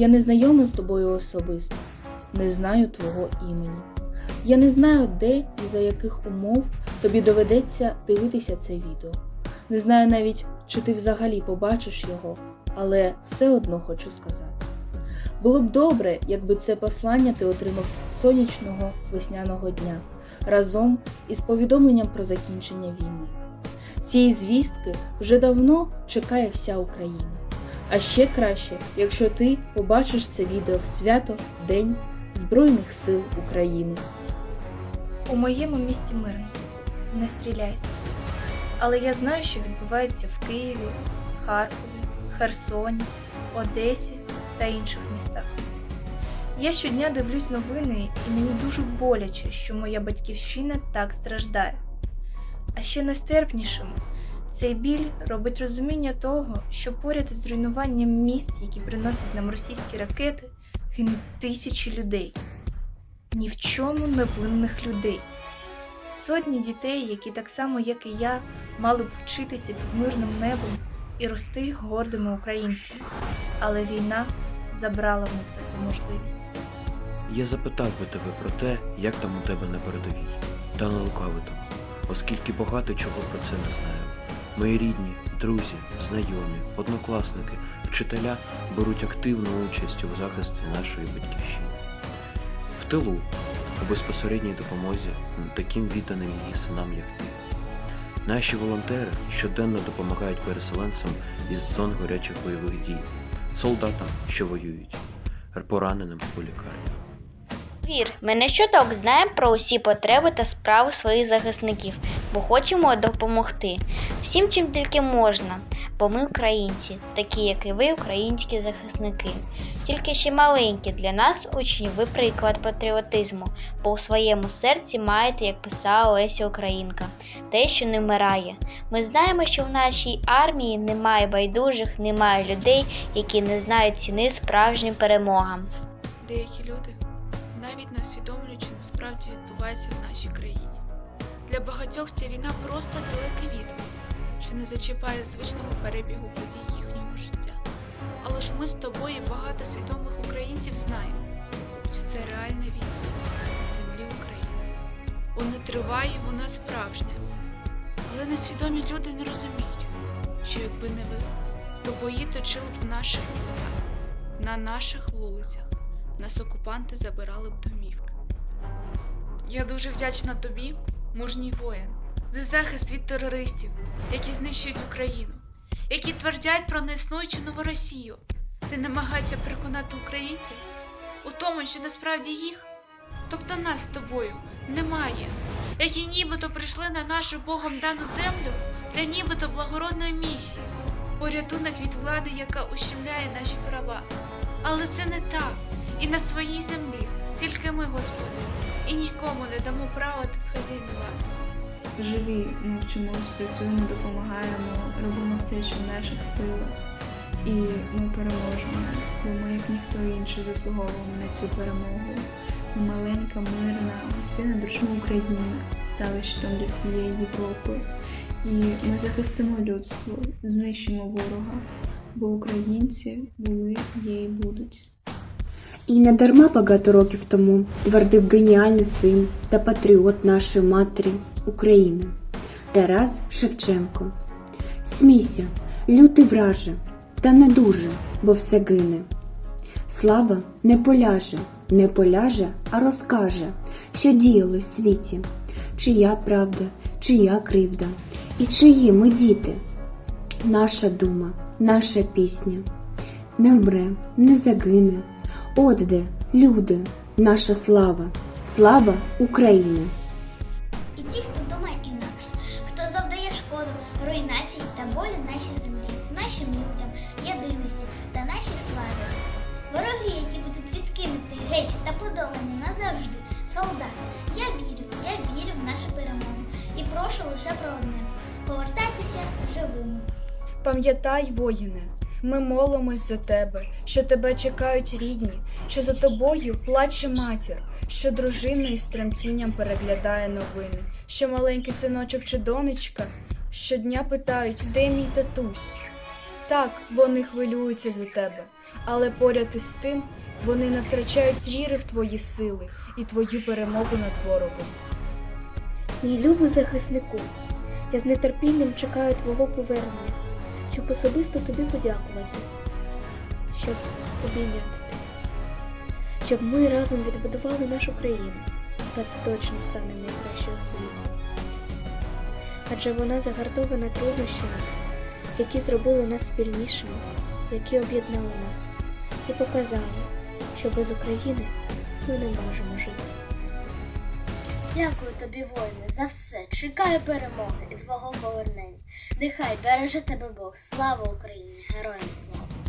Я не знайома з тобою особисто, не знаю твого імені. Я не знаю, де і за яких умов тобі доведеться дивитися це відео. Не знаю навіть, чи ти взагалі побачиш його, але все одно хочу сказати. Було б добре, якби це послання ти отримав сонячного весняного дня разом із повідомленням про закінчення війни. Цієї звістки вже давно чекає вся Україна. А ще краще, якщо ти побачиш це відео в свято День Збройних сил України. У моєму місті мирно. Не стріляють. Але я знаю, що відбувається в Києві, Харкові, Херсоні, Одесі та інших містах. Я щодня дивлюсь новини, і мені дуже боляче, що моя батьківщина так страждає. А ще нестерпнішим цей біль робить розуміння того, що поряд із руйнуванням міст, які приносять нам російські ракети, гинуть тисячі людей. Ні в чому невинних людей. Сотні дітей, які так само, як і я, мали б вчитися під мирним небом і рости гордими українцями. Але війна забрала в них таку можливість. Я запитав би тебе про те, як там у тебе на передовій, та не лукавитиму, оскільки багато чого про це не знаю. Мої рідні, друзі, знайомі, однокласники, вчителя беруть активну участь у захисті нашої батьківщини. В тилу, у безпосередній допомозі таким відданим її синам, як ти. Наші волонтери щоденно допомагають переселенцям із зон гарячих бойових дій, солдатам, що воюють, пораненим у лікарнях. Вір, ми не щодок знаємо про усі потреби та справи своїх захисників, бо хочемо допомогти всім, чим тільки можна, бо ми українці, такі, як і ви, українські захисники. Тільки ще маленькі для нас, учнів, ви приклад патріотизму, бо у своєму серці маєте, як писала Леся Українка, те, що не вмирає. Ми знаємо, що в нашій армії немає байдужих, немає людей, які не знають ціни справжнім перемогам. Деякі люди навіть не усвідомлюють, що насправді відбувається в нашій країні. Для багатьох ця війна просто далекий відповідь, що не зачіпає звичного перебігу подій їхнього життя. Але ж ми з тобою і багато свідомих українців знаємо, що це реальна війна землі України. Вона триває, вона справжня. Але несвідомі люди не розуміють, що якби не ви, то бої точили б в наших містах, на наших вулицях. Нас окупанти забирали б домівки. Я дуже вдячна тобі, мужній воїн, за захист від терористів, які знищують Україну, які твердять про неіснуючу нову Росію. Ти намагаєшся переконати українців у тому, що насправді їх, тобто нас з тобою, немає, які нібито прийшли на нашу Богом дану землю для нібито благородної місії, порятунок від влади, яка ущемляє наші права. Але це не так. І на своїй землі тільки ми, Господи, і нікому не дамо права тут хазяйнувати. живі, ми вчимось, працюємо, допомагаємо, робимо все, що в наших силах. І ми переможемо, бо ми, як ніхто інший, заслуговуємо на цю перемогу. Ми маленька, мирна, сильна дружна Україна стали щитом для всієї Європи. І ми захистимо людство, знищимо ворога, бо українці були, є і будуть. І не дарма багато років тому твердив геніальний син та патріот нашої матері України Тарас Шевченко. Смійся, лютий враже, та не дуже, бо все гине. Слава не поляже, не поляже, а розкаже, що діяло в світі, чия правда, чия кривда, і чиї ми діти. Наша дума, наша пісня не вмре, не загине. От де, люди, наша слава, слава України! І ті, хто думає інакше, хто завдає шкоду, руйнації та болю нашій землі, нашим людям, єдиності та нашій славі. Вороги, які будуть відкинуті геть та подолані назавжди, солдати, я вірю, я вірю в нашу перемогу і прошу лише про одне повертайтеся живими. Пам'ятай, воїне, ми молимось за тебе, що тебе чекають рідні, що за тобою плаче матір, що дружина із тремтінням переглядає новини, що маленький синочок чи донечка щодня питають, де мій татусь. Так, вони хвилюються за тебе, але поряд із тим вони не втрачають віри в твої сили і твою перемогу над ворогом. Мій любий захиснику, я з нетерпінням чекаю твого повернення, щоб особисто тобі подякувати, щоб обійняти тебе, щоб ми разом відбудували нашу країну, яка точно стане найкращою у світі. Адже вона загартована труднощами, які зробили нас спільнішими, які об'єднали нас і показали, що без України ми не можемо жити. Дякую тобі, воїне, за все. Чекаю перемоги і твого повернення. Нехай береже тебе Бог. Слава Україні! Героям